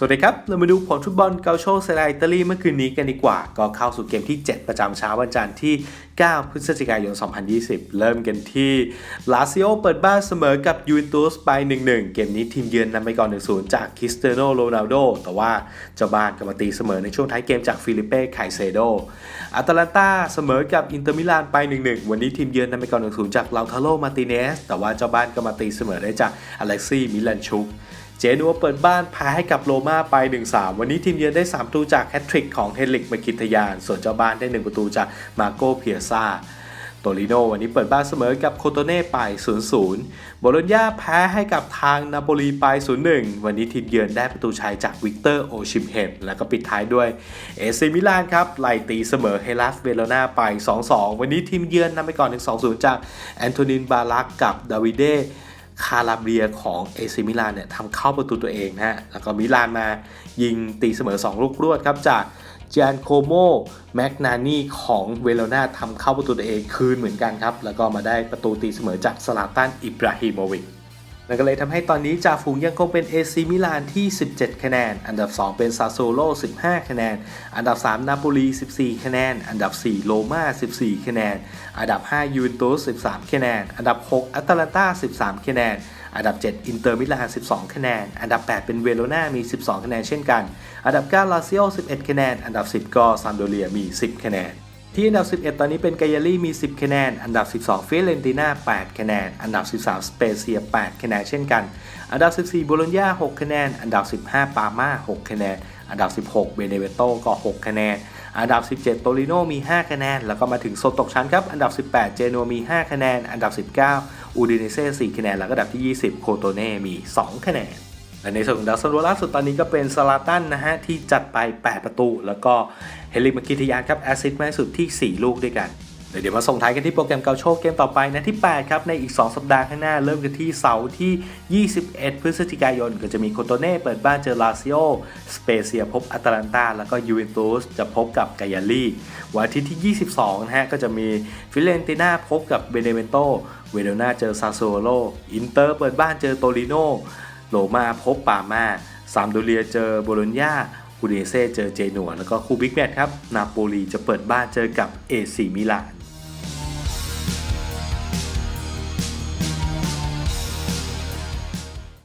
สวัสดีครับ เรามาดูผลฟุตบอลเกาโชเซราอิตาลีเมื่อคืนนี้กันดีกว่า ก็เข้าสู่เกมที่ 7 ประจำเช้าวันจันทร์ที่ 9 พฤศจิกายน 2020 เริ่มกันที่ลาซิโอเปิดบ้านเสมอกับยูเวนตุสไป 1-1 เกมนี้ทีมเยือนนำไปก่อน 1-0 จากคริสเตียโนโรนัลโดแต่ว่าเจ้าบ้านก็มาตีเสมอในช่วงท้ายเกมจากฟิลิเป้ไคเซโดอาตาลันตาเสมอกับอินเตอร์มิลานไป 1-1 วันนี้ทีมเยือนนำไปก่อน 1-0 จากลาทาโลมาติเนสแต่ว่าเจ้าบ้านก็มาตีเสมอได้จากอเล็กซี่มิลันชุก เจนัวเปิดบ้านแพ้ให้กับโรม่าไป 1-3 วันนี้ทีมเยือนได้ 3 ประตูจากแฮตทริกของเฮลิกมาคิทยาน ส่วนเจ้าบ้านได้ 1 ประตูจากมาโกเพียซาโตลิโนวันนี้เปิดบ้านเสมอกับโคโตเน่ไป 0-0 โบโลญญาแพ้ให้กับทางนาโปลีไป 0-1 วันนี้ทีมเยือนได้ประตูชัยจากวิกเตอร์โอชิมเฮนแล้วก็ปิดท้ายด้วยเอซิมิลานครับไล่ตีเสมอเฮลัสเวโรนาไป 2-2 วันนี้ทีมเยือนนำไปก่อน 1-2-0 จากแอนโทนินบาลักกับดาวิเด คาราเบียของเอซิมิลานเนี่ยทำเข้าประตูตัวเองนะฮะ แล้วก็มิลานมายิงตีเสมอ 2 ลูกรวดครับจากเจนโคโมแมกนานีของเวโรนาทำเข้าประตูตัวเองคืนเหมือนกันครับ แล้วก็มาได้ประตูตีเสมอจากสลาตันอิบราฮิโมวิก นั่นก็เลยทำให้ตอนนี้จ่าฝูงยังคงเป็นเอซิมิลานที่ 17 คะแนน อันดับ 2 เป็นซาโซโล 15 คะแนน อันดับ 3 นาโปลี 14 คะแนน อันดับ 4 โรม่า 14 คะแนน อันดับ 5 ยูเวนตุส 13 คะแนน อันดับ 6 อัตแลนตา 13 คะแนน อันดับ 7 อินเตอร์มิลาน 12 คะแนน อันดับ 8 เป็นเวโรนามี 12 คะแนนเช่นกัน อันดับ 9 ลาซิโอ 11 คะแนน อันดับ 10 ก็ซามโดเรียมี 10 คะแนน ที่อันดับ 11 ตอนนี้เป็นกายาลี่มี 10 คะแนน อันดับ 12เฟเรนติน่า 8 คะแนน อันดับ 13 สเปเซีย 8 คะแนนเช่นกัน อันดับ 14โบโลญญา 6 คะแนน อันดับ 15 ปาม่า 6 คะแนน อันดับ 16 เบเนเวโตก็ 6 คะแนน อันดับ 17 โตลิโนมี 5 คะแนน แล้วก็มาถึงโซนตกชั้นครับ อันดับ 18 เจนัวมี 5 คะแนน อันดับ 19 อูดิเนเซ่ 4 คะแนน แล้วก็อันดับที่ 20 โคโตเน่ มี 2 คะแนน ในส่วนของดาวซันโวล่าสุดตอนนี้ก็เป็นซาลาตันนะฮะ ที่จัดไป 8 ประตู แล้วก็เฮลิมากิทยานครับแอซิสต์มากสุดที่ 4 ลูกด้วยกัน เดี๋ยวมาส่งท้ายกันที่โปรแกรมเกาโชคเกมต่อไปนะที่ 8 ครับ ในอีก 2 สัปดาห์ข้างหน้าเริ่มกันที่เสาร์ที่ 21 พฤศจิกายน ก็จะมีโคโตเน่เปิดบ้านเจอลาซิโอ สเปเซียพบอัตแลนตาแล้วก็ยูเวนตุสจะพบกับกายาลีวันอาทิตย์ที่ 22 นะฮะก็จะมีฟิเลนติน่าพบกับเบเนเวนโตเวโรนาเจอซาโซโลอินเตอร์เปิดบ้านเจอโตลิโน โรมาพบปามาซามโดเรียเจอโบโลญญาอูเดเซ่เจอเจนัวแล้วก็คู่บิ๊กแมตช์ครับ นาโปลีจะเปิดบ้านเจอกับเอซีมิลาน